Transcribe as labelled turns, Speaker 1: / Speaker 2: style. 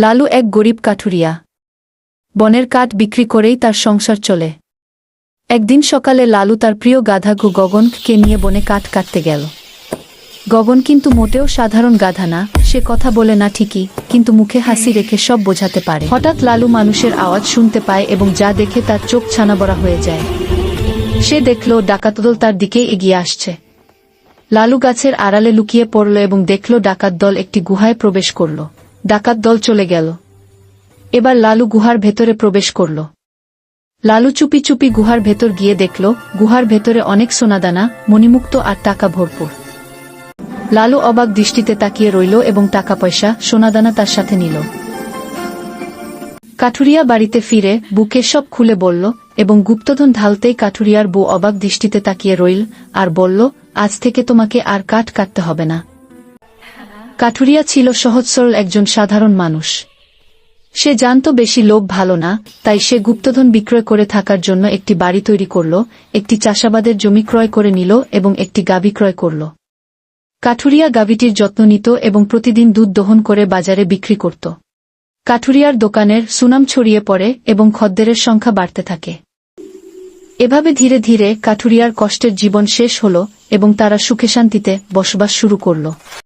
Speaker 1: লালু এক গরিব কাঠুরিয়া। বনের কাঠ বিক্রি করেই তার সংসার চলে। একদিন সকালে লালু তার প্রিয় গাধা গু গগনকে নিয়ে বনে কাঠ কাটতে গেল। গগন কিন্তু মোটেও সাধারণ গাধা না, সে কথা বলে না ঠিকই, কিন্তু মুখে হাসি রেখে সব বোঝাতে পারে। হঠাৎ লালু মানুষের আওয়াজ শুনতে পায় এবং যা দেখে তার চোখ ছানাবড়া হয়ে যায়। সে দেখল ডাকাতদল তার দিকে এগিয়ে আসছে। লালু গাছের আড়ালে লুকিয়ে পড়ল এবং দেখল ডাকাত দল একটি গুহায় প্রবেশ করল। ডাকাত দল চলে গেল। এবার লালু গুহার ভেতরে প্রবেশ করল। লালু চুপি চুপি গুহার ভেতর গিয়ে দেখল, গুহার ভেতরে অনেক সোনাদানা, মণিমুক্ত আর টাকা ভরপুর। লালু অবাক দৃষ্টিতে তাকিয়ে রইল এবং টাকা পয়সা, সোনাদানা তার সাথে নিল। কাঠুরিয়া বাড়িতে ফিরে বুকে সব খুলে বলল এবং গুপ্তধন ঢালতেই কাঠুরিয়ার বউ অবাক দৃষ্টিতে তাকিয়ে রইল আর বলল, আজ থেকে তোমাকে আর কাঠ কাটতে হবে না। কাঠুরিয়া ছিল সহজ সরল একজন সাধারণ মানুষ। সে জানত বেশি লোভ ভালো না, তাই সে গুপ্তধন বিক্রয় করে থাকার জন্য একটি বাড়ি তৈরি করল, একটি চাষাবাদের জমি ক্রয় করে নিল এবং একটি গাভী ক্রয় করল। কাঠুরিয়া গাভীটির যত্ন নিত এবং প্রতিদিন দুধ দহন করে বাজারে বিক্রি করত। কাঠুরিয়ার দোকানের সুনাম ছড়িয়ে পড়ে এবং খদ্দেরের সংখ্যা বাড়তে থাকে। এভাবে ধীরে ধীরে কাঠুরিয়ার কষ্টের জীবন শেষ হল এবং তারা সুখে শান্তিতে বসবাস শুরু করল।